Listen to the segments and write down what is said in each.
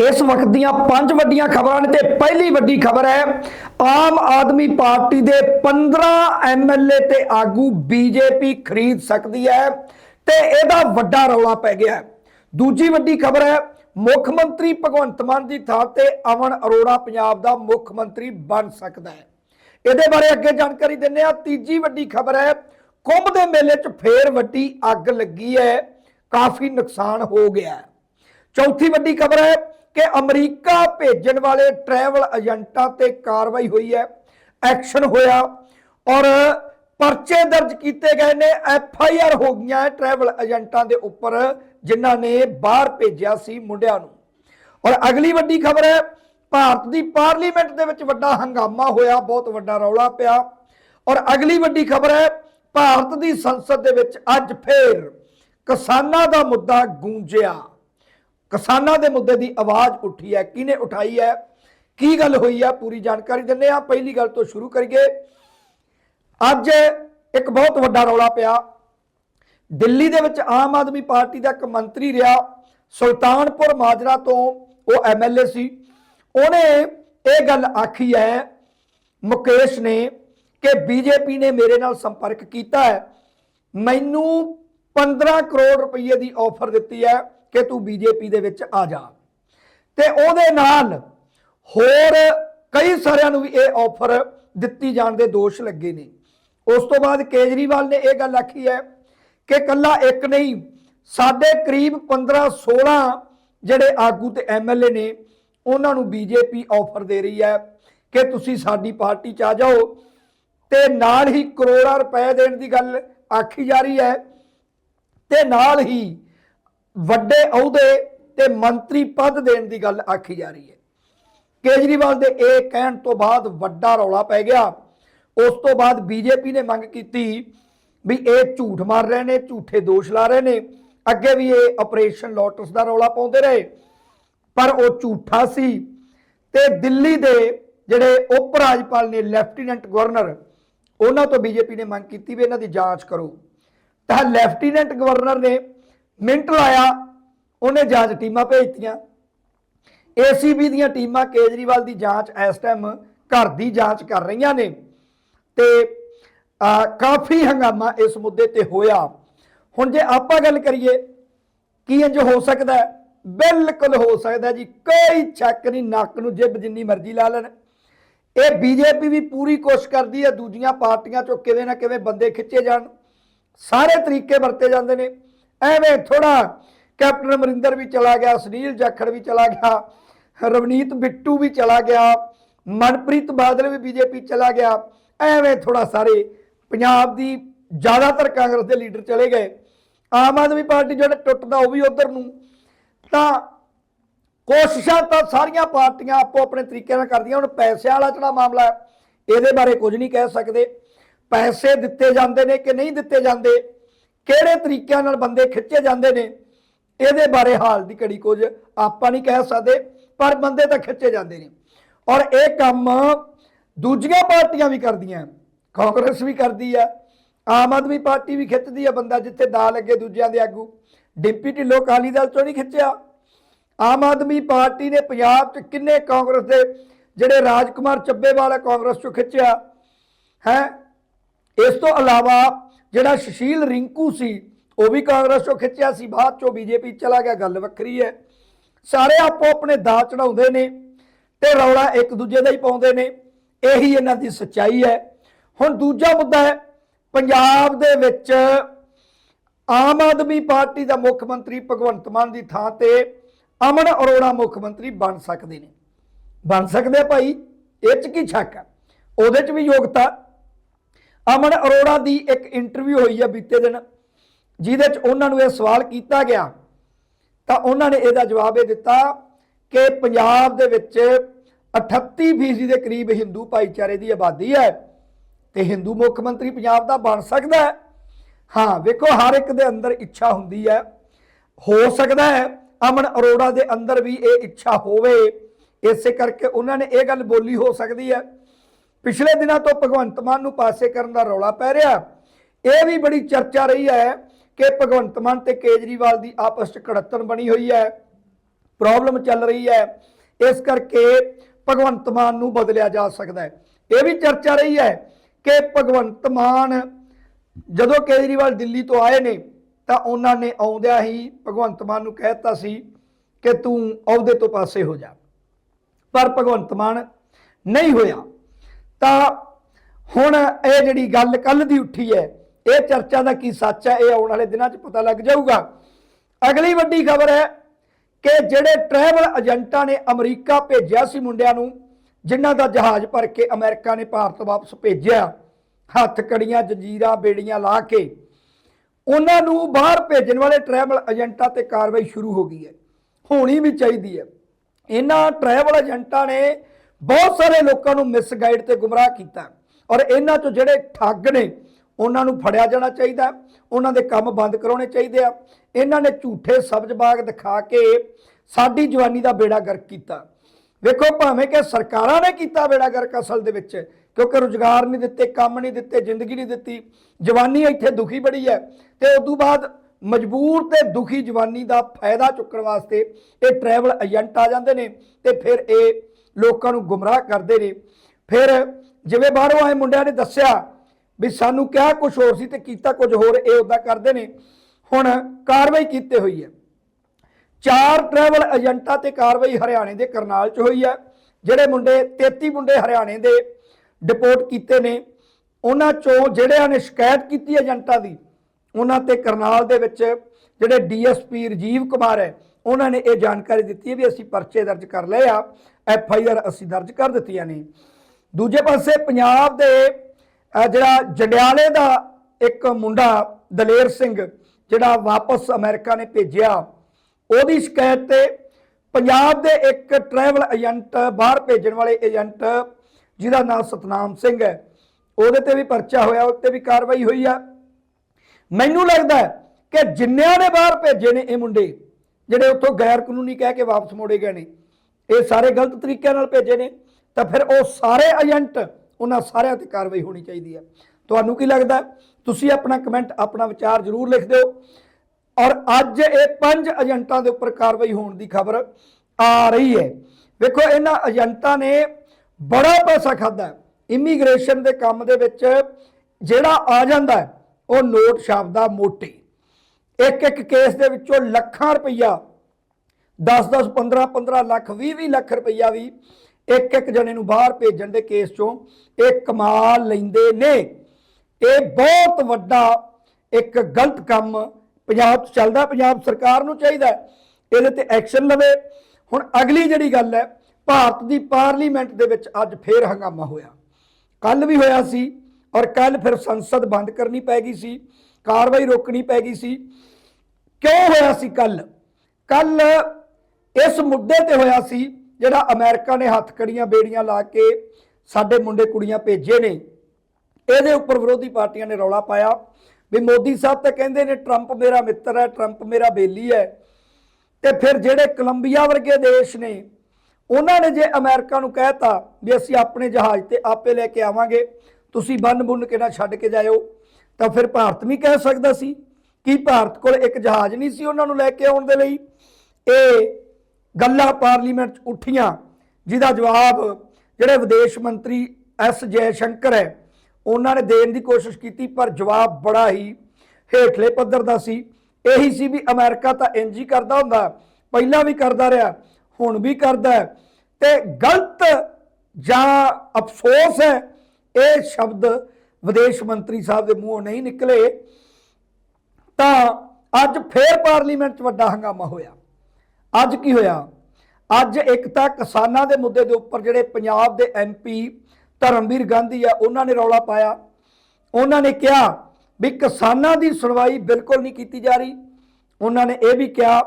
ਇਸ ਵਕਤ ਦੀਆਂ ਪੰਜ ਵੱਡੀਆਂ ਖਬਰਾਂ ਨੇ ਤੇ ਪਹਿਲੀ ਵੱਡੀ ਖਬਰ ਹੈ, ਆਮ ਆਦਮੀ ਪਾਰਟੀ ਦੇ 15 ਐਮਐਲਏ ਤੇ ਆਗੂ ਬੀਜੇਪੀ ਖਰੀਦ ਸਕਦੀ ਹੈ ਤੇ ਇਹਦਾ ਵੱਡਾ ਰੌਲਾ ਪੈ ਗਿਆ ਹੈ। ਦੂਜੀ ਵੱਡੀ ਖਬਰ ਹੈ, ਮੁੱਖ ਮੰਤਰੀ ਭਗਵੰਤ ਮਾਨ ਦੀ ਥਾਂ ਤੇ ਅਮਨ ਅਰੋੜਾ ਪੰਜਾਬ ਦਾ ਮੁੱਖ ਮੰਤਰੀ ਬਣ ਸਕਦਾ ਹੈ। ਇਹਦੇ ਬਾਰੇ ਅੱਗੇ ਜਾਣਕਾਰੀ ਦਿੰਨੇ ਆ ਤੀਜੀ ਵੱਡੀ ਖਬਰ ਹੈ, ਕੁੰਭ ਦੇ ਮੇਲੇ 'ਚ ਫੇਰ ਵੱਡੀ ਅੱਗ ਲੱਗੀ ਹੈ, ਕਾਫੀ ਨੁਕਸਾਨ ਹੋ ਗਿਆ ਚੌਥੀ ਵੱਡੀ ਖਬਰ ਹੈ ਕਿ ਅਮਰੀਕਾ ਭੇਜਣ ਵਾਲੇ ਟਰੈਵਲ ਏਜੰਟਾਂ ਤੇ ਕਾਰਵਾਈ ਹੋਈ ਹੈ ਐਕਸ਼ਨ ਹੋਇਆ ਔਰ ਪਰਚੇ ਦਰਜ ਕੀਤੇ ਗਏ ਨੇ ਐਫ ਆਈ ਆਰ ਹੋ ਗਈਆਂ ਟਰੈਵਲ ਏਜੰਟਾਂ ਦੇ ਉੱਪਰ, ਜਿਨ੍ਹਾਂ ਨੇ ਬਾਹਰ ਭੇਜਿਆ ਸੀ ਮੁੰਡਿਆਂ ਨੂੰ। ਔਰ ਅਗਲੀ ਵੱਡੀ ਖਬਰ ਹੈ, ਭਾਰਤ ਦੀ ਪਾਰਲੀਮੈਂਟ ਦੇ ਵਿੱਚ ਵੱਡਾ ਹੰਗਾਮਾ ਹੋਇਆ, ਬਹੁਤ ਵੱਡਾ ਰੌਲਾ ਪਿਆ। ਔਰ ਅਗਲੀ ਵੱਡੀ ਖਬਰ ਹੈ, ਭਾਰਤ ਦੀ ਸੰਸਦ ਦੇ ਵਿੱਚ ਅੱਜ ਫੇਰ ਕਿਸਾਨਾਂ ਦਾ ਮੁੱਦਾ ਗੂੰਜਿਆ। ਕਿਸਾਨਾਂ ਦੇ ਮੁੱਦੇ ਦੀ ਆਵਾਜ਼ ਉੱਠੀ ਹੈ, ਕਿਹਨੇ ਉਠਾਈ ਹੈ, ਕੀ ਗੱਲ ਹੋਈ ਹੈ, ਪੂਰੀ ਜਾਣਕਾਰੀ ਦਿੰਦੇ ਆ ਪਹਿਲੀ ਗੱਲ ਤੋਂ ਸ਼ੁਰੂ ਕਰੀਏ। ਅੱਜ ਇੱਕ ਬਹੁਤ ਵੱਡਾ ਰੌਲਾ ਪਿਆ। ਦਿੱਲੀ ਦੇ ਵਿੱਚ ਆਮ ਆਦਮੀ ਪਾਰਟੀ ਦਾ ਇੱਕ ਮੰਤਰੀ ਰਿਹਾ, ਸੁਲਤਾਨਪੁਰ ਮਾਜਰਾ ਤੋਂ ਉਹ ਐਮਐਲਏ ਸੀ। ਉਹਨੇ ਇਹ ਗੱਲ ਆਖੀ ਹੈ, ਮੁਕੇਸ਼ ਨੇ, ਕਿ ਬੀਜੇਪੀ ਨੇ ਮੇਰੇ ਨਾਲ ਸੰਪਰਕ ਕੀਤਾ ਹੈ। ਮੈਨੂੰ 15 ਕਰੋੜ ਰੁਪਏ ਦੀ ਆਫਰ ਦਿੱਤੀ ਹੈ। ਕਿ ਤੂੰ ਬੀਜੇਪੀ ਦੇ ਵਿੱਚ ਆ ਜਾ। ਤੇ ਉਹਦੇ ਨਾਲ ਹੋਰ ਕਈ ਸਾਰਿਆਂ ਨੂੰ ਵੀ ਇਹ ਆਫਰ ਦਿੱਤੀ ਜਾਣ ਦੇ ਦੋਸ਼ ਲੱਗੇ ਨੇ। ਉਸ ਤੋਂ ਬਾਅਦ ਕੇਜਰੀਵਾਲ ਨੇ ਇਹ ਗੱਲ ਆਖੀ ਹੈ ਕਿ ਕੱਲਾ ਇੱਕ ਨਹੀਂ, ਸਾਡੇ ਕਰੀਬ 15 16 ਜਿਹੜੇ ਆਗੂ ਤੇ ਐਮਐਲਏ ਨੇ, ਉਹਨਾਂ ਨੂੰ ਬੀਜੇਪੀ ਆਫਰ ਦੇ ਰਹੀ ਹੈ ਕਿ ਤੁਸੀਂ ਸਾਡੀ ਪਾਰਟੀ ਚ ਆ ਜਾਓ। ਤੇ ਨਾਲ ਹੀ ਕਰੋੜਾਂ ਰੁਪਏ ਦੇਣ ਦੀ ਗੱਲ ਆਖੀ ਜਾ ਰਹੀ ਹੈ। ਤੇ ਨਾਲ ਹੀ ਵੱਡੇ ਅਹੁਦੇ ਤੇ ਮੰਤਰੀ ਪਦ ਦੇਣ ਦੀ ਗੱਲ ਆਖੀ ਜਾ ਰਹੀ ਹੈ। ਕੇਜਰੀਵਾਲ ਦੇ ਇਹ ਕਹਿਣ ਤੋਂ ਬਾਅਦ ਵੱਡਾ ਰੌਲਾ ਪੈ ਗਿਆ। ਉਸ ਤੋਂ ਬਾਅਦ ਬੀਜੇਪੀ ਨੇ ਮੰਗ ਕੀਤੀ ਵੀ ਇਹ ਝੂਠ ਮਾਰ ਰਹੇ ਨੇ, ਝੂਠੇ ਦੋਸ਼ ਲਾ ਰਹੇ ਨੇ। ਅੱਗੇ ਵੀ ਇਹ ਆਪਰੇਸ਼ਨ ਲੋਟਸ ਦਾ ਰੌਲਾ ਪਾਉਂਦੇ ਰਹੇ। ਪਰ ਉਹ ਝੂਠਾ ਸੀ ਤੇ ਦਿੱਲੀ ਦੇ ਜਿਹੜੇ ਉਪ ਰਾਜਪਾਲ ਨੇ ਲੈਫਟੀਨੈਂਟ ਗਵਰਨਰ ਉਹਨਾਂ ਤੋਂ ਬੀਜੇਪੀ ਨੇ ਮੰਗ ਕੀਤੀ ਵੀ ਇਹਨਾਂ ਦੀ ਜਾਂਚ ਕਰੋ। ਤਾਂ ਲੈਫਟੀਨੈਂਟ ਗਵਰਨਰ ਨੇ ਮਿੰਟ ਲਾਇਆ, ਉਹਨੇ ਜਾਂਚ ਟੀਮਾਂ ਭੇਜਤੀਆਂ। ਏਸੀਬੀ ਦੀਆਂ ਟੀਮਾਂ ਕੇਜਰੀਵਾਲ ਦੀ ਜਾਂਚ ਇਸ ਟਾਈਮ ਘਰ ਦੀ ਜਾਂਚ ਕਰ ਰਹੀਆਂ ਨੇ। ਤੇ ਕਾਫੀ ਹੰਗਾਮਾ ਇਸ ਮੁੱਦੇ ਤੇ ਹੋਇਆ। ਹੁਣ ਜੇ ਆਪਾਂ ਗੱਲ ਕਰੀਏ, ਕੀ ਇੰਜ ਹੋ ਸਕਦਾ ਬਿਲਕੁਲ ਹੋ ਸਕਦਾ ਜੀ, ਕੋਈ ਸ਼ੱਕ ਨਹੀਂ, ਨੱਕ ਨੂੰ ਜਿੱਬ ਜਿੰਨੀ ਮਰਜ਼ੀ ਲਾ ਲੈਣ। ਇਹ ਬੀਜੇਪੀ ਵੀ ਪੂਰੀ ਕੋਸ਼ਿਸ਼ ਕਰਦੀ ਹੈ, ਦੂਜੀਆਂ ਪਾਰਟੀਆਂ ਚੋਂ ਕਿਵੇਂ ਨਾ ਕਿਵੇਂ ਬੰਦੇ ਖਿੱਚੇ ਜਾਣ। ਸਾਰੇ ਤਰੀਕੇ ਵਰਤੇ ਜਾਂਦੇ ਨੇ। ਐਵੇਂ ਥੋੜਾ ਕੈਪਟਨ ਅਮਰਿੰਦਰ ਵੀ ਚਲਾ ਗਿਆ, ਸੁਨੀਲ ਜਾਖੜ ਵੀ ਚਲਾ ਗਿਆ, ਰਵਨੀਤ ਬਿੱਟੂ ਵੀ ਚਲਾ ਗਿਆ, ਮਨਪ੍ਰੀਤ ਬਾਦਲ ਵੀ ਬੀਜੇਪੀ ਚਲਾ ਗਿਆ, ਐਵੇਂ ਥੋੜਾ ਸਾਰੇ ਪੰਜਾਬ ਦੀ ਜ਼ਿਆਦਾਤਰ ਕਾਂਗਰਸ ਦੇ ਲੀਡਰ ਚਲੇ ਗਏ। ਆਮ ਆਦਮੀ ਪਾਰਟੀ ਜਿਹੜਾ ਟੁੱਟਦਾ ਉਹ ਵੀ ਉਧਰ ਨੂੰ। ਤਾਂ ਕੋਸ਼ਿਸ਼ਾਂ ਤਾਂ ਸਾਰੀਆਂ ਪਾਰਟੀਆਂ ਆਪੋ ਆਪਣੇ ਤਰੀਕੇ ਨਾਲ ਕਰਦੀਆਂ, ਹੁਣ ਪੈਸਿਆਂ ਵਾਲਾ ਜਿਹੜਾ ਮਾਮਲਾ ਹੈ, ਇਹਦੇ ਬਾਰੇ ਕੁਝ ਨਹੀਂ ਕਹਿ ਸਕਦੇ। ਪੈਸੇ ਦਿੱਤੇ ਜਾਂਦੇ ਨੇ ਕਿ ਨਹੀਂ ਦਿੱਤੇ ਜਾਂਦੇ? ਕਿਹੜੇ ਤਰੀਕਿਆਂ ਨਾਲ ਬੰਦੇ ਖਿੱਚੇ ਜਾਂਦੇ ਨੇ? ਇਹਦੇ ਬਾਰੇ ਹਾਲ ਦੀ ਘੜੀ ਕੁਝ ਆਪਾਂ ਨਹੀਂ ਕਹਿ ਸਕਦੇ, ਪਰ ਬੰਦੇ ਤਾਂ ਖਿੱਚੇ ਜਾਂਦੇ ਨੇ। ਔਰ ਇਹ ਕੰਮ ਦੂਜੀਆਂ ਪਾਰਟੀਆਂ ਵੀ ਕਰਦੀਆਂ। ਕਾਂਗਰਸ ਵੀ ਕਰਦੀ ਆ, ਆਮ ਆਦਮੀ ਪਾਰਟੀ ਵੀ ਖਿੱਚਦੀ ਆ ਬੰਦਾ ਜਿੱਥੇ ਦਾ ਲੱਗੇ ਦੂਜਿਆਂ ਦੇ ਆਗੂ। ਡਿੰਪੀ ਢਿੱਲੋਂ ਅਕਾਲੀ ਦਲ ਚੋਂ ਨਹੀਂ ਖਿੱਚਿਆ। ਆਮ ਆਦਮੀ ਪਾਰਟੀ ਨੇ ਪੰਜਾਬ 'ਚ ਕਿੰਨੇ ਕਾਂਗਰਸ ਦੇ ਜਿਹੜੇ ਰਾਜਕੁਮਾਰ ਚੱਬੇਵਾਲ ਹੈ ਕਾਂਗਰਸ 'ਚੋਂ ਖਿੱਚਿਆ। ਹੈ? ਇਸ ਤੋਂ ਇਲਾਵਾ ਜਿਹੜਾ ਸੁਸ਼ੀਲ ਰਿੰਕੂ ਸੀ, ਉਹ ਵੀ ਕਾਂਗਰਸ 'ਚੋਂ ਖਿੱਚਿਆ ਸੀ, ਬਾਅਦ 'ਚੋਂ ਬੀਜੇਪੀ ਚਲਾ ਗਿਆ, ਗੱਲ ਵੱਖਰੀ ਹੈ। ਸਾਰੇ ਆਪੋ ਆਪਣੇ ਦਾ ਚੜਾਉਂਦੇ ਨੇ ਤੇ ਰੌਲਾ ਇੱਕ ਦੂਜੇ ਦਾ ਹੀ ਪਾਉਂਦੇ ਨੇ, ਇਹੀ ਇਹਨਾਂ ਦੀ ਸੱਚਾਈ ਹੈ। ਹੁਣ ਦੂਜਾ ਮੁੱਦਾ ਹੈ, ਪੰਜਾਬ ਦੇ ਵਿੱਚ ਆਮ ਆਦਮੀ ਪਾਰਟੀ ਦਾ ਮੁੱਖ ਮੰਤਰੀ ਭਗਵੰਤ ਮਾਨ ਦੀ ਥਾਂ ਤੇ ਅਮਨ ਅਰੋੜਾ ਮੁੱਖ ਮੰਤਰੀ ਬਣ ਸਕਦੇ ਨੇ। ਬਣ ਸਕਦੇ ਭਾਈ, ਇਹ ਚ ਕੀ ਛੱਕ ਹੈ? ਉਹਦੇ ਚ ਵੀ ਯੋਗਤਾ ਅਮਨ ਅਰੋੜਾ ਦੀ ਇੱਕ ਇੰਟਰਵਿਊ ਹੋਈ ਹੈ ਬੀਤੇ ਦਿਨ, ਜਿਹਦੇ ਚ ਉਹਨਾਂ ਨੂੰ ਇਹ ਸਵਾਲ ਕੀਤਾ ਗਿਆ। ਤਾਂ ਉਹਨਾਂ ਨੇ ਇਹਦਾ ਜਵਾਬ ਇਹ ਦਿੱਤਾ ਕਿ ਪੰਜਾਬ ਦੇ ਵਿੱਚ 38% ਦੇ ਕਰੀਬ ਹਿੰਦੂ ਭਾਈਚਾਰੇ ਦੀ ਆਬਾਦੀ ਹੈ ਤੇ ਹਿੰਦੂ ਮੁੱਖ ਮੰਤਰੀ ਪੰਜਾਬ ਦਾ ਬਣ ਸਕਦਾ ਹੈ। ਹਾਂ, ਵੇਖੋ, ਹਰ ਇੱਕ ਦੇ ਅੰਦਰ ਇੱਛਾ ਹੁੰਦੀ ਹੈ। ਹੋ ਸਕਦਾ ਹੈ ਅਮਨ ਅਰੋੜਾ ਦੇ ਅੰਦਰ ਵੀ ਇਹ ਇੱਛਾ ਹੋਵੇ। ਇਸੇ ਕਰਕੇ ਉਹਨਾਂ ਨੇ ਇਹ ਗੱਲ ਬੋਲੀ ਹੋ ਸਕਦੀ ਹੈ। ਪਿਛਲੇ ਦਿਨਾਂ ਤੋਂ ਭਗਵੰਤ ਮਾਨ ਨੂੰ ਪਾਸੇ ਕਰਨ ਦਾ ਰੌਲਾ ਪੈ ਰਿਹਾ। ਇਹ ਵੀ ਬੜੀ ਚਰਚਾ ਰਹੀ ਹੈ ਕਿ ਭਗਵੰਤ ਮਾਨ ਤੇ ਕੇਜਰੀਵਾਲ ਦੀ ਆਪਸ ਵਿੱਚ ਕੜੱਤਣ ਬਣੀ ਹੋਈ ਹੈ। ਪ੍ਰੋਬਲਮ ਚੱਲ ਰਹੀ ਹੈ। ਇਸ ਕਰਕੇ ਭਗਵੰਤ ਮਾਨ ਨੂੰ ਬਦਲਿਆ ਜਾ ਸਕਦਾ ਹੈ। ਇਹ ਵੀ ਚਰਚਾ ਰਹੀ ਹੈ ਕਿ ਭਗਵੰਤ ਮਾਨ ਜਦੋਂ ਕੇਜਰੀਵਾਲ ਦਿੱਲੀ ਤੋਂ ਆਏ ਨੇ, ਤਾਂ ਉਹਨਾਂ ਨੇ ਆਉਂਦਿਆਂ ਹੀ ਭਗਵੰਤ ਮਾਨ ਨੂੰ ਕਹਿਤਾ ਸੀ ਕਿ ਤੂੰ ਅਹੁਦੇ ਤੋਂ ਪਾਸੇ ਹੋ ਜਾ। ਪਰ ਭਗਵੰਤ ਮਾਨ ਨਹੀਂ ਹੋਇਆ। ਤਾਂ ਹੁਣ ਇਹ ਜਿਹੜੀ ਗੱਲ ਕੱਲ ਦੀ ਉੱਠੀ ਹੈ, ਇਹ ਚਰਚਾ ਦਾ ਕੀ ਸੱਚ ਹੈ, ਇਹ ਆਉਣ ਵਾਲੇ ਦਿਨਾਂ 'ਚ ਪਤਾ ਲੱਗ ਜਾਊਗਾ। ਅਗਲੀ ਵੱਡੀ ਖਬਰ ਹੈ ਕਿ ਜਿਹੜੇ ਟਰੈਵਲ ਏਜੰਟਾਂ ਨੇ ਅਮਰੀਕਾ ਭੇਜਿਆ ਸੀ ਮੁੰਡਿਆਂ ਨੂੰ, ਜਿਨ੍ਹਾਂ ਦਾ ਜਹਾਜ਼ ਭਰ ਕੇ ਅਮਰੀਕਾ ਨੇ ਭਾਰਤ ਵਾਪਸ ਭੇਜਿਆ, ਹੱਥ ਕੜੀਆਂ, ਜੰਜੀਰਾਂ, ਬੇੜੀਆਂ ਲਾ ਕੇ, ਉਹਨਾਂ ਨੂੰ ਬਾਹਰ ਭੇਜਣ ਵਾਲੇ ਟਰੈਵਲ ਏਜੰਟਾਂ ਤੇ ਕਾਰਵਾਈ ਸ਼ੁਰੂ ਹੋ ਗਈ ਹੈ। ਹੋਣੀ ਵੀ ਚਾਹੀਦੀ ਹੈ। ਇਹਨਾਂ ਟਰੈਵਲ ਏਜੰਟਾਂ ਨੇ ਬਹੁਤ ਸਾਰੇ ਲੋਕਾਂ ਨੂੰ ਮਿਸਗਾਈਡ ਤੇ ਗੁੰਮਰਾਹ ਕੀਤਾ ਔਰ ਇਹਨਾਂ ਚੋਂ ਜਿਹੜੇ ਠੱਗ ਨੇ, ਉਹਨਾਂ ਨੂੰ ਫੜਿਆ ਜਾਣਾ ਚਾਹੀਦਾ, ਉਹਨਾਂ ਦੇ ਕੰਮ ਬੰਦ ਕਰਾਉਣੇ ਚਾਹੀਦੇ ਆ। ਇਹਨਾਂ ਨੇ ਝੂਠੇ ਸਬਜ਼ਬਾਗ ਦਿਖਾ ਕੇ ਸਾਡੀ ਜਵਾਨੀ ਦਾ ਬੇੜਾ ਗਰਕ ਕੀਤਾ। ਵੇਖੋ, ਭਾਵੇਂ ਕਿ ਸਰਕਾਰਾਂ ਨੇ ਕੀਤਾ ਬੇੜਾ ਗਰਕ ਅਸਲ ਦੇ ਵਿੱਚ, ਕਿਉਂਕਿ ਰੁਜ਼ਗਾਰ ਨਹੀਂ ਦਿੱਤੇ, ਕੰਮ ਨਹੀਂ ਦਿੱਤੇ, ਜ਼ਿੰਦਗੀ ਨਹੀਂ ਦਿੱਤੀ, ਜਵਾਨੀ ਇੱਥੇ ਦੁਖੀ ਬੜੀ ਹੈ। ਤੇ ਉਸ ਤੋਂ ਬਾਅਦ ਮਜਬੂਰ ਤੇ ਦੁਖੀ ਜਵਾਨੀ ਦਾ ਫਾਇਦਾ ਚੁੱਕਣ ਵਾਸਤੇ ਇਹ ਟਰੈਵਲ ਏਜੰਟ ਆ ਜਾਂਦੇ ਨੇ ਤੇ ਫਿਰ ਇਹ ਲੋਕਾਂ ਨੂੰ ਗੁੰਮਰਾਹ ਕਰਦੇ ਨੇ। ਫਿਰ ਜਿਵੇਂ ਬਾਹਰੋਂ ਆਏ ਮੁੰਡਿਆਂ ਨੇ ਦੱਸਿਆ ਵੀ ਸਾਨੂੰ ਕਿਹਾ ਕੁਝ ਹੋਰ ਸੀ ਤੇ ਕੀਤਾ ਕੁਝ ਹੋਰ, ਇਹ ਉਦਾਂ ਕਰਦੇ ਨੇ। ਹੁਣ ਕਾਰਵਾਈ ਕੀਤੇ ਹੋਈ ਹੈ। ਚਾਰ ਟਰੈਵਲ ਏਜੰਟਾਂ ਤੇ ਕਾਰਵਾਈ ਹਰਿਆਣੇ ਦੇ ਕਰਨਾਲ 'ਚ ਹੋਈ ਹੈ। ਜਿਹੜੇ ਮੁੰਡੇ 33 ਮੁੰਡੇ ਹਰਿਆਣੇ ਦੇ ਡਿਪੋਰਟ ਕੀਤੇ ਨੇ। ਉਹਨਾਂ ਚੋਂ ਜਿਹੜਿਆਂ ਨੇ ਸ਼ਿਕਾਇਤ ਕੀਤੀ ਏਜੰਟਾਂ ਦੀ, ਉਹਨਾਂ ਤੇ ਕਰਨਾਲ ਦੇ ਵਿੱਚ ਜਿਹੜੇ ਡੀਐਸਪੀ ਰਜੀਵ ਕੁਮਾਰ ਹੈ ਉਹਨਾਂ ਨੇ ਇਹ ਜਾਣਕਾਰੀ ਦਿੱਤੀ ਹੈ ਵੀ ਅਸੀਂ ਪਰਚੇ ਦਰਜ ਕਰ ਲਏ ਆ, ਐਫ ਆਈ ਆਰ ਅਸੀਂ ਦਰਜ ਕਰ ਦਿੱਤੀਆਂ ਨੇ। ਦੂਜੇ ਪਾਸੇ ਪੰਜਾਬ ਦੇ ਜਿਹੜਾ ਜੰਡਿਆਲੇ ਦਾ ਇੱਕ ਮੁੰਡਾ ਦਲੇਰ ਸਿੰਘ, ਜਿਹੜਾ ਵਾਪਸ ਅਮਰੀਕਾ ਨੇ ਭੇਜਿਆ, ਉਹਦੀ ਸ਼ਿਕਾਇਤ ਤੇ ਪੰਜਾਬ ਦੇ ਇੱਕ ਟਰੈਵਲ ਏਜੰਟ ਬਾਹਰ ਭੇਜਣ ਵਾਲੇ ਏਜੰਟ ਜਿਹਦਾ ਨਾਮ ਸਤਨਾਮ ਸਿੰਘ ਹੈ, ਉਹਦੇ ਤੇ ਵੀ ਪਰਚਾ ਹੋਇਆ ਉਹ ਤੇ ਵੀ ਕਾਰਵਾਈ ਹੋਈ ਆ। ਮੈਨੂੰ ਲੱਗਦਾ ਕਿ ਜਿੰਨਿਆਂ ਨੇ ਬਾਹਰ ਭੇਜੇ ਨੇ ਇਹ ਮੁੰਡੇ ਜਿਹੜੇ ਉੱਥੋਂ ਗੈਰ ਕਾਨੂੰਨੀ ਕਹਿ ਕੇ ਵਾਪਸ ਮੋੜੇ ਗਏ ਨੇ, ਇਹ ਸਾਰੇ ਗਲਤ ਤਰੀਕੇ ਨਾਲ ਭੇਜੇ ਨੇ, ਤਾਂ ਫਿਰ ਉਹ ਸਾਰੇ ਏਜੰਟ, ਉਹਨਾਂ ਸਾਰਿਆਂ ਤੇ ਕਾਰਵਾਈ ਹੋਣੀ ਚਾਹੀਦੀ ਹੈ। ਤੁਹਾਨੂੰ ਕੀ ਲੱਗਦਾ ਤੁਸੀਂ ਆਪਣਾ ਕਮੈਂਟ ਆਪਣਾ ਵਿਚਾਰ ਜ਼ਰੂਰ ਲਿਖ ਦਿਓ। ਔਰ ਅੱਜ ਇਹ ਪੰਜ ਏਜੰਟਾਂ ਦੇ ਉੱਪਰ ਕਾਰਵਾਈ ਹੋਣ ਦੀ ਖਬਰ ਆ ਰਹੀ ਹੈ। ਵੇਖੋ, ਇਹਨਾਂ ਏਜੰਟਾਂ ਨੇ ਬੜਾ ਪੈਸਾ ਖਾਦਾ ਇਮੀਗ੍ਰੇਸ਼ਨ ਦੇ ਕੰਮ ਦੇ ਵਿੱਚ ਜਿਹੜਾ ਆ ਜਾਂਦਾ ਉਹ ਨੋਟ ਛਾਪਦਾ ਮੋਟੇ। ਇੱਕ ਇੱਕ ਕੇਸ ਦੇ ਵਿੱਚੋਂ ਲੱਖਾਂ ਰੁਪਈਆ 10 10 15 15 ਲੱਖ 20 20 ਲੱਖ ਰੁਪਈਆ ਵੀ ਇੱਕ ਇੱਕ ਜਣੇ ਨੂੰ ਬਾਹਰ ਭੇਜਣ ਦੇ ਕੇਸ ਚੋਂ ਇਹ ਕਮਾਲ ਲੈਂਦੇ ਨੇ। ਇਹ ਬਹੁਤ ਵੱਡਾ ਇੱਕ ਗਲਤ ਕੰਮ ਪੰਜਾਬ 'ਚ ਚੱਲਦਾ, ਪੰਜਾਬ ਸਰਕਾਰ ਨੂੰ ਚਾਹੀਦਾ ਇਹਦੇ ਤੇ ਐਕਸ਼ਨ ਲਵੇ। ਹੁਣ ਅਗਲੀ ਜਿਹੜੀ ਗੱਲ ਹੈ, ਭਾਰਤ ਦੀ ਪਾਰਲੀਮੈਂਟ ਦੇ ਵਿੱਚ ਅੱਜ ਫੇਰ ਹੰਗਾਮਾ ਹੋਇਆ। ਕੱਲ ਵੀ ਹੋਇਆ ਸੀ ਔਰ ਕੱਲ ਫਿਰ ਸੰਸਦ ਬੰਦ ਕਰਨੀ ਪੈ ਗਈ ਸੀ, ਕਾਰਵਾਈ ਰੋਕਣੀ ਪੈ ਗਈ ਸੀ। ਕਿਉਂ ਹੋਇਆ ਸੀ ਕੱਲ ਕੱਲ ਇਸ ਮੁੱਦੇ ਤੇ ਹੋਇਆ ਸੀ, ਜਿਹੜਾ ਅਮਰੀਕਾ ਨੇ ਹੱਥ ਕੜੀਆਂ ਬੇੜੀਆਂ ਲਾ ਕੇ ਸਾਡੇ ਮੁੰਡੇ ਕੁੜੀਆਂ ਭੇਜੇ ਨੇ। ਇਹਦੇ ਉੱਪਰ ਵਿਰੋਧੀ ਪਾਰਟੀਆਂ ਨੇ ਰੌਲਾ ਪਾਇਆ ਵੀ ਮੋਦੀ ਸਾਹਿਬ ਤਾਂ ਕਹਿੰਦੇ ਨੇ, ਟਰੰਪ ਮੇਰਾ ਮਿੱਤਰ ਹੈ, ਟਰੰਪ ਮੇਰਾ ਬੇਲੀ ਹੈ। ਤੇ ਫਿਰ ਜਿਹੜੇ ਕੋਲੰਬੀਆ ਵਰਗੇ ਦੇਸ਼ ਨੇ, ਉਹਨਾਂ ਨੇ ਜੇ ਅਮਰੀਕਾ ਨੂੰ ਕਹਿਤਾ ਵੀ ਅਸੀਂ ਆਪਣੇ ਜਹਾਜ਼ ਤੇ ਆਪੇ ਲੈ ਕੇ ਆਵਾਂਗੇ, ਤੁਸੀਂ ਬੰਨ ਬੁੰਨ ਕੇ ਨਾ ਛੱਡ ਕੇ ਜਾਇਓ, ਤਾਂ ਫਿਰ ਭਾਰਤ ਵੀ ਕਹਿ ਸਕਦਾ ਸੀ। ਕੀ ਭਾਰਤ ਕੋਲ ਇੱਕ ਜਹਾਜ਼ ਨਹੀਂ ਸੀ ਉਹਨਾਂ ਨੂੰ ਲੈ ਕੇ ਆਉਣ ਦੇ ਲਈ? ਇਹ ਗੱਲਾਂ ਪਾਰਲੀਮੈਂਟ 'ਚ ਉੱਠੀਆਂ, ਜਿਹਦਾ ਜਵਾਬ ਜਿਹੜੇ ਵਿਦੇਸ਼ ਮੰਤਰੀ ਐਸ ਜੈ ਸ਼ੰਕਰ ਹੈ, ਉਹਨਾਂ ਨੇ ਦੇਣ ਦੀ ਕੋਸ਼ਿਸ਼ ਕੀਤੀ, ਪਰ ਜਵਾਬ ਬੜਾ ਹੀ ਹੇਠਲੇ ਪੱਧਰ ਦਾ ਸੀ। ਇਹੀ ਸੀ ਵੀ ਅਮਰੀਕਾ ਤਾਂ ਇੰਜ ਹੀ ਕਰਦਾ ਹੁੰਦਾ, ਪਹਿਲਾਂ ਵੀ ਕਰਦਾ ਰਿਹਾ, ਹੁਣ ਵੀ ਕਰਦਾ ਹੈ। ਤੇ ਗਲਤ ਜਾਂ ਅਫਸੋਸ ਹੈ, ਇਹ ਸ਼ਬਦ ਵਿਦੇਸ਼ ਮੰਤਰੀ ਸਾਹਿਬ ਦੇ ਮੂੰਹੋਂ ਨਹੀਂ ਨਿਕਲੇ। ਤਾਂ ਅੱਜ ਫੇਰ ਪਾਰਲੀਮੈਂਟ 'ਚ ਵੱਡਾ ਹੰਗਾਮਾ ਹੋਇਆ। ਅੱਜ ਕੀ ਹੋਇਆ? ਅੱਜ ਇੱਕ ਤਾਂ ਕਿਸਾਨਾਂ ਦੇ ਮੁੱਦੇ ਦੇ ਉੱਪਰ ਜਿਹੜੇ ਪੰਜਾਬ ਦੇ ਐਮਪੀ ਧਰਮਵੀਰ ਗਾਂਧੀ ਆ, ਉਹਨਾਂ ਨੇ ਰੌਲਾ ਪਾਇਆ। ਉਹਨਾਂ ਨੇ ਕਿਹਾ ਵੀ ਕਿਸਾਨਾਂ ਦੀ ਸੁਣਵਾਈ ਬਿਲਕੁਲ ਨਹੀਂ ਕੀਤੀ ਜਾ ਰਹੀ। ਉਹਨਾਂ ਨੇ ਇਹ ਵੀ ਕਿਹਾ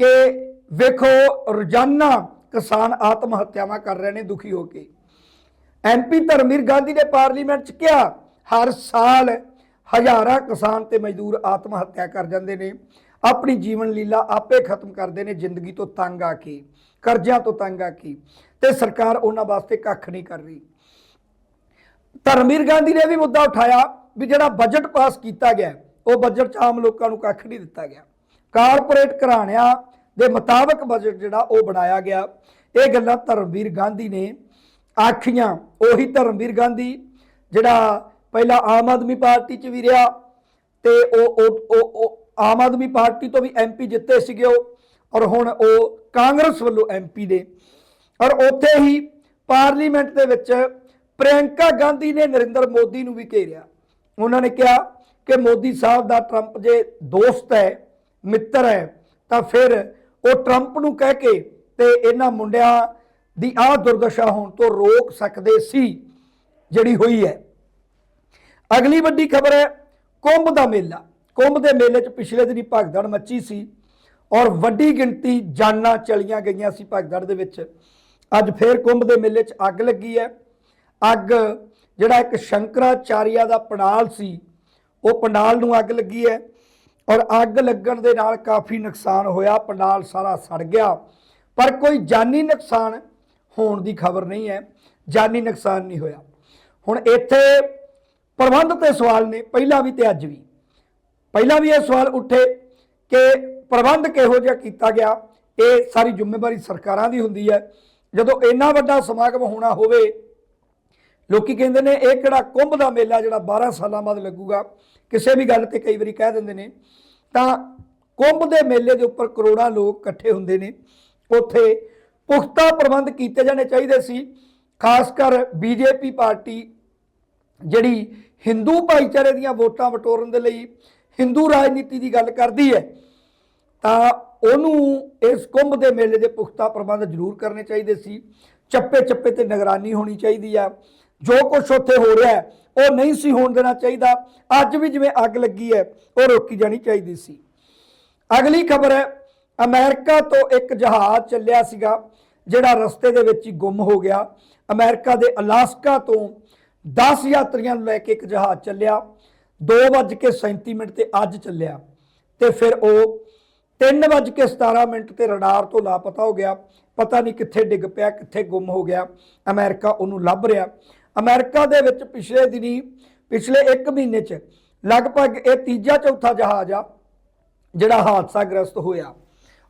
ਕਿ ਵੇਖੋ, ਰੋਜ਼ਾਨਾ ਕਿਸਾਨ ਆਤਮ ਹੱਤਿਆਵਾਂ ਕਰ ਰਹੇ ਨੇ, ਦੁਖੀ ਹੋ ਕੇ। ਐਮਪੀ ਧਰਮਵੀਰ ਗਾਂਧੀ ਨੇ ਪਾਰਲੀਮੈਂਟ 'ਚ ਕਿਹਾ, ਹਰ ਸਾਲ ਹਜ਼ਾਰਾਂ ਕਿਸਾਨ ਤੇ ਮਜ਼ਦੂਰ ਆਤਮ ਹੱਤਿਆ ਕਰ ਜਾਂਦੇ ਨੇ। ਆਪਣੀ ਜੀਵਨ ਲੀਲਾ ਆਪੇ ਖਤਮ ਕਰਦੇ ਨੇ, ਜ਼ਿੰਦਗੀ ਤੋਂ ਤੰਗ ਆ ਕੇ, ਕਰਜ਼ਿਆਂ ਤੋਂ ਤੰਗ ਆ ਕੇ ਤੇ ਸਰਕਾਰ ਉਹਨਾਂ ਵਾਸਤੇ ਕੱਖ ਨਹੀਂ ਕਰ ਰਹੀ। ਧਰਮਵੀਰ ਗਾਂਧੀ ਨੇ ਵੀ ਮੁੱਦਾ ਉਠਾਇਆ ਵੀ ਜਿਹੜਾ ਬਜਟ ਪਾਸ ਕੀਤਾ ਗਿਆ, ਉਹ ਬਜਟ 'ਚ ਆਮ ਲੋਕਾਂ ਨੂੰ ਕੱਖ ਨਹੀਂ ਦਿੱਤਾ ਗਿਆ। ਕਾਰਪੋਰੇਟ ਘਰਾਣਿਆਂ ਦੇ ਮੁਤਾਬਕ ਬਜਟ ਜਿਹੜਾ ਉਹ ਬਣਾਇਆ ਗਿਆ। ਇਹ ਗੱਲਾਂ ਧਰਮਵੀਰ ਗਾਂਧੀ ਨੇ ਆਖੀਆਂ। ਉਹੀ ਧਰਮਵੀਰ ਗਾਂਧੀ ਜਿਹੜਾ ਪਹਿਲਾਂ ਆਮ ਆਦਮੀ ਪਾਰਟੀ 'ਚ ਵੀ ਰਿਹਾ ਤੇ ਉਹ, ਉਹ- ਉਹ ਆਮ ਆਦਮੀ ਪਾਰਟੀ ਤੋਂ ਵੀ ਐਮਪੀ ਜਿੱਤੇ ਸੀਗੇ ਉਹ, ਔਰ ਹੁਣ ਉਹ ਕਾਂਗਰਸ ਵੱਲੋਂ ਐਮਪੀ ਨੇ। ਔਰ ਉੱਥੇ ਹੀ ਪਾਰਲੀਮੈਂਟ ਦੇ ਵਿੱਚ ਪ੍ਰਿਯੰਕਾ ਗਾਂਧੀ ਨੇ ਨਰਿੰਦਰ ਮੋਦੀ ਨੂੰ ਵੀ ਘੇਰਿਆ। ਉਹਨਾਂ ਨੇ ਕਿਹਾ ਕਿ ਮੋਦੀ ਸਾਹਿਬ ਦਾ ਟਰੰਪ ਜੇ ਦੋਸਤ ਹੈ, ਮਿੱਤਰ ਹੈ, ਤਾਂ ਫਿਰ ਉਹ ਟਰੰਪ ਨੂੰ ਕਹਿ ਕੇ ਤੇ ਇਹਨਾਂ ਮੁੰਡਿਆਂ ਦੀ ਆਹ ਦੁਰਦਸ਼ਾ ਹੋਣ ਤੋਂ ਰੋਕ ਸਕਦੇ ਸੀ, ਜਿਹੜੀ ਹੋਈ ਹੈ। ਅਗਲੀ ਵੱਡੀ ਖਬਰ ਹੈ, ਕੁੰਭ ਦਾ ਮੇਲਾ। ਕੁੰਭ ਦੇ ਮੇਲੇ 'ਚ ਪਿਛਲੇ ਦਿਨੀ ਭਗਦੜ ਮੱਚੀ ਸੀ ਔਰ ਵੱਡੀ ਗਿਣਤੀ ਜਾਨਾਂ ਚਲੀਆਂ ਗਈਆਂ ਸੀ ਭਗਦੜ ਦੇ ਵਿੱਚ। ਅੱਜ ਫੇਰ ਕੁੰਭ ਦੇ ਮੇਲੇ 'ਚ ਅੱਗ ਲੱਗੀ ਹੈ। ਅੱਗ, ਜਿਹੜਾ ਇੱਕ ਸ਼ੰਕਰਾਚਾਰਿਆ ਦਾ ਪੰਡਾਲ ਸੀ, ਉਹ ਪੰਡਾਲ ਨੂੰ ਅੱਗ ਲੱਗੀ ਹੈ ਔਰ ਅੱਗ ਲੱਗਣ ਦੇ ਨਾਲ ਕਾਫੀ ਨੁਕਸਾਨ ਹੋਇਆ ਪੰਡਾਲ ਸਾਰਾ ਸੜ ਗਿਆ। ਪਰ ਕੋਈ ਜਾਨੀ ਨੁਕਸਾਨ ਹੋਣ ਦੀ ਖਬਰ ਨਹੀਂ ਹੈ, ਜਾਨੀ ਨੁਕਸਾਨ ਨਹੀਂ ਹੋਇਆ। ਹੁਣ ਇੱਥੇ ਪ੍ਰਬੰਧ ਤੇ ਸਵਾਲ ਨੇ, ਪਹਿਲਾਂ ਵੀ ਤੇ ਅੱਜ ਵੀ। ਪਹਿਲਾਂ ਵੀ ਇਹ ਸਵਾਲ ਉੱਠੇ ਕਿ ਪ੍ਰਬੰਧ ਕਿਹੋ ਜਿਹਾ ਕੀਤਾ ਗਿਆ, ਇਹ ਸਾਰੀ ਜ਼ਿੰਮੇਵਾਰੀ ਸਰਕਾਰਾਂ ਦੀ ਹੁੰਦੀ ਹੈ। ਜਦੋਂ ਇੰਨਾ ਵੱਡਾ ਸਮਾਗਮ ਹੋਣਾ ਹੋਵੇ, ਲੋਕੀ ਕਹਿੰਦੇ ਨੇ, ਇਹ ਕਿਹੜਾ ਕੁੰਭ ਦਾ ਮੇਲਾ ਜਿਹੜਾ 12 ਸਾਲਾਂ ਬਾਅਦ ਲੱਗੂਗਾ? ਕਿਸੇ ਵੀ ਗੱਲ ਤੇ ਕਈ ਵਾਰੀ ਕਹਿ ਦਿੰਦੇ ਨੇ। ਤਾਂ ਕੁੰਭ ਦੇ ਮੇਲੇ ਦੇ ਉੱਪਰ ਕਰੋੜਾਂ ਲੋਕ ਇਕੱਠੇ ਹੁੰਦੇ ਨੇ। ਉੱਥੇ ਪੁਖਤਾ ਪ੍ਰਬੰਧ ਕੀਤੇ ਜਾਣੇ ਚਾਹੀਦੇ ਸੀ, ਖਾਸ ਕਰ ਬੀਜੇਪੀ ਪਾਰਟੀ ਜਿਹੜੀ ਹਿੰਦੂ ਭਾਈਚਾਰੇ ਦੀਆਂ ਵੋਟਾਂ ਵਟੋਰਨ ਦੇ ਲਈ ਹਿੰਦੂ ਰਾਜਨੀਤੀ ਦੀ ਗੱਲ ਕਰਦੀ ਹੈ, ਤਾਂ ਉਹਨੂੰ ਇਸ ਕੁੰਭ ਦੇ ਮੇਲੇ ਦੇ ਪੁਖਤਾ ਪ੍ਰਬੰਧ ਜ਼ਰੂਰ ਕਰਨੇ ਚਾਹੀਦੇ ਸੀ। ਚੱਪੇ ਚੱਪੇ ਤੇ ਨਿਗਰਾਨੀ ਹੋਣੀ ਚਾਹੀਦੀ ਆ। ਜੋ ਕੁਝ ਉੱਥੇ ਹੋ ਰਿਹਾ, ਉਹ ਨਹੀਂ ਸੀ ਹੋਣ ਦੇਣਾ ਚਾਹੀਦਾ। ਅੱਜ ਵੀ ਜਿਵੇਂ ਅੱਗ ਲੱਗੀ ਹੈ, ਉਹ ਰੋਕੀ ਜਾਣੀ ਚਾਹੀਦੀ ਸੀ। ਅਗਲੀ ਖਬਰ ਹੈ, ਅਮਰੀਕਾ ਤੋਂ ਇੱਕ ਜਹਾਜ਼ ਚੱਲਿਆ ਸੀਗਾ, ਜਿਹੜਾ ਰਸਤੇ ਦੇ ਵਿੱਚ ਹੀ ਗੁੰਮ ਹੋ ਗਿਆ। ਅਮਰੀਕਾ ਦੇ ਅਲਾਸਕਾ ਤੋਂ 10 ਯਾਤਰੀਆਂ ਨੂੰ ਲੈ ਕੇ ਇੱਕ ਜਹਾਜ਼ ਚੱਲਿਆ 2:37 ਮਿੰਟ ਤੇ ਅੱਜ ਚੱਲਿਆ ਤੇ ਫਿਰ ਉਹ 3:17 ਮਿੰਟ ਤੇ ਰਡਾਰ ਤੋਂ ਲਾਪਤਾ ਹੋ ਗਿਆ। ਪਤਾ ਨਹੀਂ ਕਿੱਥੇ ਡਿੱਗ ਪਿਆ, ਕਿੱਥੇ ਗੁੰਮ ਹੋ ਗਿਆ। ਅਮਰੀਕਾ ਉਹਨੂੰ ਲੱਭ ਰਿਹਾ। ਅਮਰੀਕਾ ਦੇ ਵਿੱਚ ਪਿਛਲੇ ਦਿਨੀ, ਪਿਛਲੇ 1 ਮਹੀਨੇ 'ਚ ਲਗਭਗ ਇਹ ਤੀਜਾ ਚੌਥਾ ਜਹਾਜ਼ ਆ ਜਿਹੜਾ ਹਾਦਸਾ ਗ੍ਰਸਤ ਹੋਇਆ।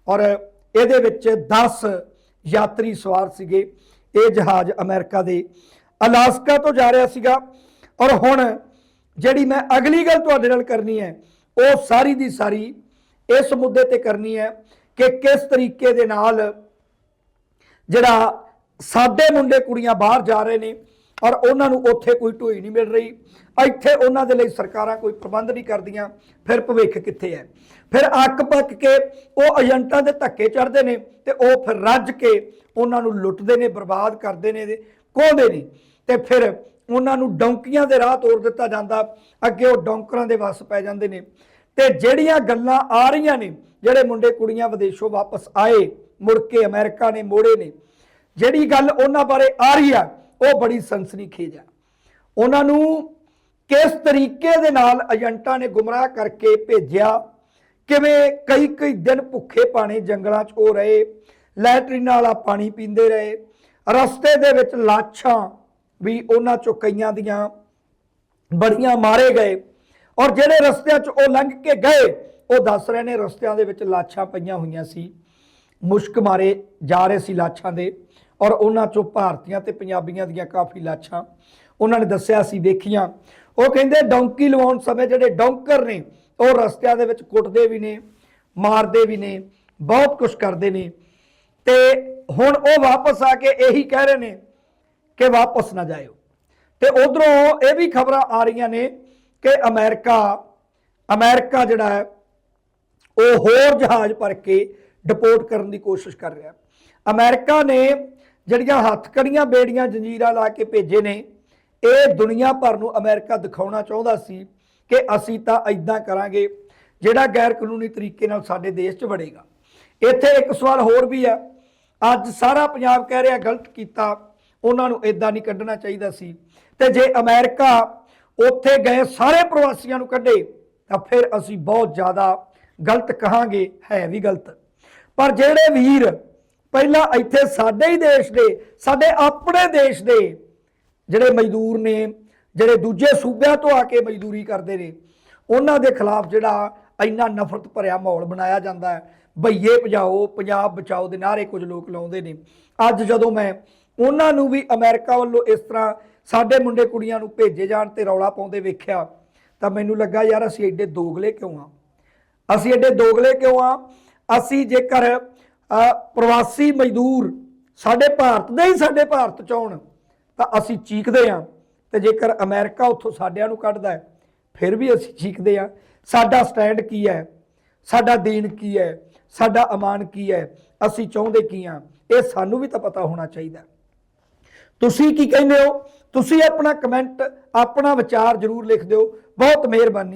ਔਰ ਇਹਦੇ ਵਿੱਚ 10 ਯਾਤਰੀ ਸਵਾਰ ਸੀਗੇ। ਇਹ ਜਹਾਜ਼ ਅਮਰੀਕਾ ਦੇ ਅਲਾਸਕਾ ਤੋਂ ਜਾ ਰਿਹਾ ਸੀਗਾ ਔਰ ਹੁਣ ਜਿਹੜੀ ਮੈਂ ਅਗਲੀ ਗੱਲ ਤੁਹਾਡੇ ਨਾਲ ਕਰਨੀ ਹੈ, ਉਹ ਸਾਰੀ ਦੀ ਸਾਰੀ ਇਸ ਮੁੱਦੇ ਤੇ ਕਰਨੀ ਹੈ ਕਿ ਕਿਸ ਤਰੀਕੇ ਦੇ ਨਾਲ ਜਿਹੜਾ ਸਾਡੇ ਮੁੰਡੇ ਕੁੜੀਆਂ ਬਾਹਰ ਜਾ ਰਹੇ ਨੇ ਔਰ ਉਹਨਾਂ ਨੂੰ ਉੱਥੇ ਕੋਈ ਢੋਈ ਨਹੀਂ ਮਿਲ ਰਹੀ, ਇੱਥੇ ਉਹਨਾਂ ਦੇ ਲਈ ਸਰਕਾਰਾਂ ਕੋਈ ਪ੍ਰਬੰਧ ਨਹੀਂ ਕਰਦੀਆਂ, ਫਿਰ ਭਵਿੱਖ ਕਿੱਥੇ ਹੈ? ਫਿਰ ਅੱਕ ਪੱਕ ਕੇ ਉਹ ਏਜੰਟਾਂ ਦੇ ਧੱਕੇ ਚੜਦੇ ਨੇ ਤੇ ਉਹ ਫਿਰ ਰੱਜ ਕੇ ਉਹਨਾਂ ਨੂੰ ਲੁੱਟਦੇ ਨੇ, ਬਰਬਾਦ ਕਰਦੇ ਨੇ ਕੋਹਦੇ ਨੇ। ਤੇ ਫਿਰ ਉਹਨਾਂ ਨੂੰ ਡੌਂਕੀਆਂ ਦੇ ਰਾਹ ਤੋਰ ਦਿੱਤਾ ਜਾਂਦਾ। ਅੱਗੇ ਉਹ ਡੌਂਕਰਾਂ ਦੇ ਵੱਸ ਪੈ ਜਾਂਦੇ ਨੇ। ਤੇ ਜਿਹੜੀਆਂ ਗੱਲਾਂ ਆ ਰਹੀਆਂ ਨੇ, ਜਿਹੜੇ ਮੁੰਡੇ ਕੁੜੀਆਂ ਵਿਦੇਸ਼ੋਂ ਵਾਪਸ ਆਏ, ਮੁੜ ਕੇ ਅਮਰੀਕਾ ਨੇ ਮੋੜੇ ਨੇ, ਜਿਹੜੀ ਗੱਲ ਉਹਨਾਂ ਬਾਰੇ ਆ ਰਹੀ ਆ, ਉਹ ਬੜੀ ਸਨਸਨੀਖੇਜ ਆ। ਉਹਨਾਂ ਨੂੰ ਕਿਸ ਤਰੀਕੇ ਦੇ ਨਾਲ ਏਜੰਟਾਂ ਨੇ ਗੁੰਮਰਾਹ ਕਰਕੇ ਭੇਜਿਆ, ਕਿਵੇਂ ਕਈ ਕਈ ਦਿਨ ਭੁੱਖੇ ਪਾਣੀ ਜੰਗਲਾਂ 'ਚ ਉਹ ਰਹੇ, ਲੈਟਰੀਨਾਂ ਵਾਲਾ ਪਾਣੀ ਪੀਂਦੇ ਰਹੇ, ਰਸਤੇ ਦੇ ਵਿੱਚ ਲਾਸ਼ਾਂ ਵੀ ਉਹਨਾਂ 'ਚੋਂ ਕਈਆਂ ਦੀਆਂ ਬੜੀਆਂ ਮਾਰੇ ਗਏ। ਔਰ ਜਿਹੜੇ ਰਸਤਿਆਂ 'ਚ ਉਹ ਲੰਘ ਕੇ ਗਏ, ਉਹ ਦੱਸ ਰਹੇ ਨੇ ਰਸਤਿਆਂ ਦੇ ਵਿੱਚ ਲਾਸ਼ਾਂ ਪਈਆਂ ਹੋਈਆਂ ਸੀ। ਮੁਸ਼ਕ ਮਾਰੇ ਜਾ ਰਹੇ ਸੀ ਲਾਸ਼ਾਂ ਦੇ। ਔਰ ਉਹਨਾਂ 'ਚੋਂ ਭਾਰਤੀਆਂ ਤੇ ਪੰਜਾਬੀਆਂ ਦੀਆਂ ਕਾਫੀ ਲਾਸ਼ਾਂ ਉਹਨਾਂ ਨੇ ਦੱਸਿਆ ਸੀ, ਵੇਖੀਆਂ। ਉਹ ਕਹਿੰਦੇ ਡੌਂਕੀ ਲਵਾਉਣ ਸਮੇਂ ਜਿਹੜੇ ਡੌਂਕਰ ਨੇ, ਉਹ ਰਸਤਿਆਂ ਦੇ ਵਿੱਚ ਕੁੱਟਦੇ ਵੀ ਨੇ, ਮਾਰਦੇ ਵੀ ਨੇ, ਬਹੁਤ ਕੁਝ ਕਰਦੇ ਨੇ। ਤੇ ਹੁਣ ਉਹ ਵਾਪਸ ਆ ਕੇ ਇਹੀ ਕਹਿ ਰਹੇ ਨੇ ਕਿ ਵਾਪਸ ਨਾ ਜਾਇਓ। ਤੇ ਉਧਰੋਂ ਇਹ ਵੀ ਖਬਰਾਂ ਆ ਰਹੀਆਂ ਨੇ ਕਿ ਅਮਰੀਕਾ ਅਮਰੀਕਾ ਜਿਹੜਾ ਹੈ, ਉਹ ਹੋਰ ਜਹਾਜ਼ ਭਰ ਕੇ ਡਿਪੋਰਟ ਕਰਨ ਦੀ ਕੋਸ਼ਿਸ਼ ਕਰ ਰਿਹਾ। ਅਮਰੀਕਾ ਨੇ ਜਿਹੜੀਆਂ ਹੱਥਕੜੀਆਂ ਬੇੜੀਆਂ ਜੰਜੀਰਾਂ ਲਾ ਕੇ ਭੇਜੇ ਨੇ, ਇਹ ਦੁਨੀਆ ਭਰ ਨੂੰ ਅਮਰੀਕਾ ਦਿਖਾਉਣਾ ਚਾਹੁੰਦਾ ਸੀ ਕਿ ਅਸੀਂ ਤਾਂ ਐਦਾਂ ਕਰਾਂਗੇ, ਜਿਹੜਾ ਗੈਰ ਕਾਨੂੰਨੀ ਤਰੀਕੇ ਨਾਲ ਸਾਡੇ ਦੇਸ਼ 'ਚ ਵੜੇਗਾ। ਇੱਥੇ ਇੱਕ ਸਵਾਲ ਹੋਰ ਵੀ ਹੈ। ਅੱਜ ਸਾਰਾ ਪੰਜਾਬ ਕਹਿ ਰਿਹਾ, ਗਲਤ ਕੀਤਾ। ਉਹਨਾਂ ਨੂੰ ਇਦਾਂ ਨਹੀਂ ਕੱਢਣਾ ਚਾਹੀਦਾ ਸੀ। ਤੇ ਜੇ ਅਮਰੀਕਾ ਉੱਥੇ ਗਏ, ਸਾਰੇ ਪ੍ਰਵਾਸੀਆਂ ਨੂੰ ਕੱਢੇ, ਤਾਂ ਫਿਰ ਅਸੀਂ ਬਹੁਤ ਜ਼ਿਆਦਾ ਗਲਤ ਕਹਾਂਗੇ, ਹੈ ਵੀ ਗਲਤ। ਪਰ ਜਿਹੜੇ ਵੀਰ ਪਹਿਲਾਂ ਇੱਥੇ ਸਾਡੇ ਹੀ ਦੇਸ਼ ਦੇ, ਸਾਡੇ ਆਪਣੇ ਦੇਸ਼ ਦੇ ਜਿਹੜੇ ਮਜ਼ਦੂਰ ਨੇ, ਜਿਹੜੇ ਦੂਜੇ ਸੂਬਿਆਂ ਤੋਂ ਆ ਕੇ ਮਜ਼ਦੂਰੀ ਕਰਦੇ ਨੇ, ਉਹਨਾਂ ਦੇ ਖਿਲਾਫ ਜਿਹੜਾ ਇੰਨਾ ਨਫ਼ਰਤ ਭਰਿਆ ਮਾਹੌਲ ਬਣਾਇਆ ਜਾਂਦਾ ਹੈ। ਭਈਏ ਭਜਾਓ, ਪੰਜਾਬ ਬਚਾਓ ਦੇ ਨਾਰੇ ਕੁਝ ਲੋਕ ਲਾਉਂਦੇ ਨੇ। ਅੱਜ ਜਦੋਂ ਮੈਂ ਉਹਨਾਂ ਨੂੰ ਵੀ ਅਮਰੀਕਾ ਵੱਲੋਂ ਇਸ ਤਰ੍ਹਾਂ ਸਾਡੇ ਮੁੰਡੇ ਕੁੜੀਆਂ ਨੂੰ ਭੇਜੇ ਜਾਣ ਤੇ ਰੌਲਾ ਪਾਉਂਦੇ ਵੇਖਿਆ, ਤਾਂ ਮੈਨੂੰ ਲੱਗਾ ਯਾਰ ਅਸੀਂ ਐਡੇ ਦੋਗਲੇ ਕਿਉਂ ਆ? ਅਸੀਂ ਐਡੇ ਦੋਗਲੇ ਕਿਉਂ ਆ? ਅਸੀਂ ਜੇਕਰ ਪ੍ਰਵਾਸੀ ਮਜ਼ਦੂਰ ਸਾਡੇ ਭਾਰਤ ਦੇ ਹੀ ਸਾਡੇ ਭਾਰਤ ਚ ਆਉਣ, ਤਾਂ ਅਸੀਂ ਚੀਕਦੇ ਆ। ਤੇ ਜੇਕਰ ਅਮਰੀਕਾ ਉੱਥੋਂ ਸਾਡਿਆਂ ਨੂੰ ਕੱਢਦਾ ਫਿਰ ਵੀ ਅਸੀਂ ਚੀਕਦੇ ਆ। ਸਾਡਾ ਸਟੈਂਡ ਕੀ ਹੈ? ਸਾਡਾ ਦੀਨ ਕੀ ਹੈ? ਸਾਡਾ ਅਮਾਨ ਕੀ ਹੈ? ਅਸੀਂ ਚਾਹੁੰਦੇ ਕੀ ਆ? ਇਹ ਸਾਨੂੰ ਵੀ ਤਾਂ ਪਤਾ ਹੋਣਾ ਚਾਹੀਦਾ। ਤੁਸੀਂ ਕੀ ਕਹਿੰਦੇ ਹੋ? ਤੁਸੀਂ ਆਪਣਾ ਕਮੈਂਟ ਆਪਣਾ ਵਿਚਾਰ ਜਰੂਰ ਲਿਖ ਦਿਓ। ਬਹੁਤ ਮਿਹਰਬਾਨੀ।